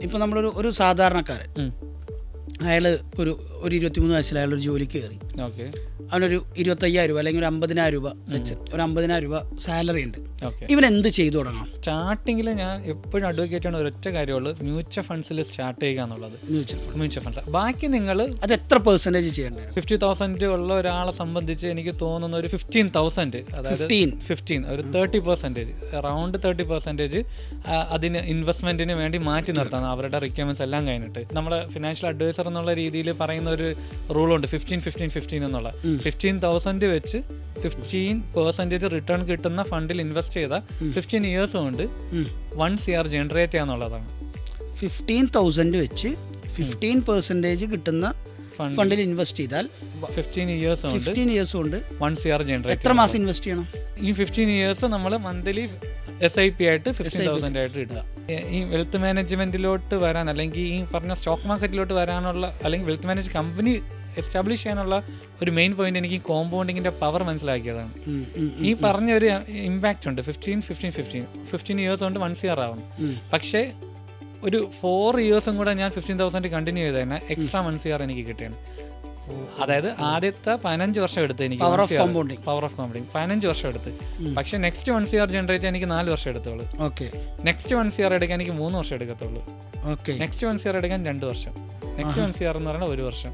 ഇപ്പോൾ നമ്മളൊരു ഒരു സാധാരണക്കാരൻ. അയാൾ ഒരു ഒരു ഇരുപത്തിമൂന്ന് വയസ്സിൽ അയാൾ ഒരു ജോലിക്ക് കയറി. ഓക്കെ. അവനൊരു ഇരുപത്തയ്യായിരം രൂപ അല്ലെങ്കിൽ ഒരു അമ്പതിനായിരം രൂപ വെച്ച് ഒരു അമ്പതിനായിരം രൂപ സാലറി ഉണ്ട്. ഇവൻ എന്ത് ചെയ്തു തുടങ്ങണം? സ്റ്റാർട്ടിങ്ങിൽ ഞാൻ എപ്പോഴും അഡ്വക്കേറ്റ് ആണ് ഒരൊറ്റ കാര്യമുള്ളൂ മ്യൂച്വൽ ഫണ്ട്സിൽ സ്റ്റാർട്ട് ചെയ്യുക എന്നുള്ളത്. മ്യൂച്വൽ ഫണ്ട് മ്യൂച്വൽ ഫണ്ട്സ് ബാക്കി നിങ്ങൾ അത് എത്ര പെർസെന്റേജ് ചെയ്യേണ്ടത് ഫിഫ്റ്റി തൗസൻഡ് ഉള്ള ഒരാളെ സംബന്ധിച്ച് എനിക്ക് തോന്നുന്ന ഒരു ഫിഫ്റ്റീൻ തൗസൻഡ് അതായത് 15. ഫിഫ്റ്റീൻ ഒരു thirty percentage around thirty percentage അതിന് ഇൻവെസ്റ്റ്മെന്റിന് വേണ്ടി മാറ്റി നിർത്താം അവരുടെ റിക്വയർമെന്റ്സ് എല്ലാം കഴിഞ്ഞിട്ട്. നമ്മുടെ ഫിനാൻഷ്യൽ അഡ്വൈസർ എന്നുള്ള രീതിയിൽ പറയുന്ന ഒരു റൂളുണ്ട്. ഫിഫ്റ്റീൻ ഫിഫ്റ്റീൻ ഫിഫ്റ്റീൻ എന്നുള്ള. ഫിഫ്റ്റീൻ തൗസൻഡ് വെച്ച് ഫിഫ്റ്റീൻ പെർസെന്റേജ് റിട്ടേൺ കിട്ടുന്ന ഫണ്ടിൽ ഇൻവെസ്റ്റ് ചെയ്ത ഫിഫ്റ്റീൻ ഇയേഴ്സ് കൊണ്ട് വൺ സി ആർ ജനറേറ്റ് ചെയ്യാന്നുള്ളതാണ്. ഫിഫ്റ്റീൻ തൗസൻഡ് വെച്ച് ഫിഫ്റ്റീൻ പെർസെന്റേജ് കിട്ടുന്ന ഫണ്ടിൽ ഇൻവെസ്റ്റ് ചെയ്താൽ ഫിഫ്റ്റീൻ ഇയേഴ്സ് ഫിഫ്റ്റീൻ ഇയേഴ്സ് കൊണ്ട് വൺ സി ആർ ജനറേറ്റ് എത്ര മാസം ഇൻവെസ്റ്റ് ചെയ്യണം? ഈ ഫിഫ്റ്റീൻ ഇയേഴ്സ് നമ്മൾ മന്ത്ലി എസ് ഐ പി ആയിട്ട് ഫിഫ്റ്റീൻ തൗസൻഡ് ആയിട്ട് ഇടുക. ഈ വെൽത്ത് മാനേജ്മെന്റിലോട്ട് വരാൻ അല്ലെങ്കിൽ ഈ പറഞ്ഞ സ്റ്റോക്ക് മാർക്കറ്റിലോട്ട് വരാനുള്ള അല്ലെങ്കിൽ വെൽത്ത് മാനേജ് കമ്പനി എസ്റ്റാബ്ലിഷ് ചെയ്യാനുള്ള ഒരു മെയിൻ പോയിന്റ് എനിക്ക് കോമ്പൗണ്ടിങ്ങിന്റെ പവർ മനസ്സിലാക്കിയതാണ്. ഈ പറഞ്ഞ ഒരു ഇമ്പാക്റ്റ് ഉണ്ട്. Fifteen fifteen fifteen fifteen years കൊണ്ട് വൺസ് ഇയർ ആവും. പക്ഷേ ഒരു ഫോർ ഇയേഴ്സും കൂടെ ഞാൻ ഫിഫ്റ്റീൻ തൗസൻഡ് കണ്ടിന്യൂ ചെയ്ത് തന്നെ എക്സ്ട്രാ വൺസ് ഇയർ എനിക്ക് കിട്ടിയാണ് അതായത് ആദ്യത്തെ പതിനഞ്ച് വർഷം എടുത്ത് എനിക്ക് power of compounding power of compounding പതിനഞ്ച് വർഷം എടുത്ത്. പക്ഷെ നെക്സ്റ്റ് വൺ സിയർ ജനറേറ്റ് ചെയ്യാൻ എനിക്ക് നാല് വർഷം എടുത്തോളൂ ഓക്കെ നെക്സ്റ്റ് വൺ സിയർ എടുക്കാൻ എനിക്ക് മൂന്ന് വർഷം എടുക്കത്തുള്ളൂ. ഓക്കെ നെക്സ്റ്റ് വൺ സിയർ എടുക്കാൻ രണ്ട് വർഷം. നെക്സ്റ്റ് വൺ സിയർ എന്ന് പറയുന്നത് ഒരു വർഷം.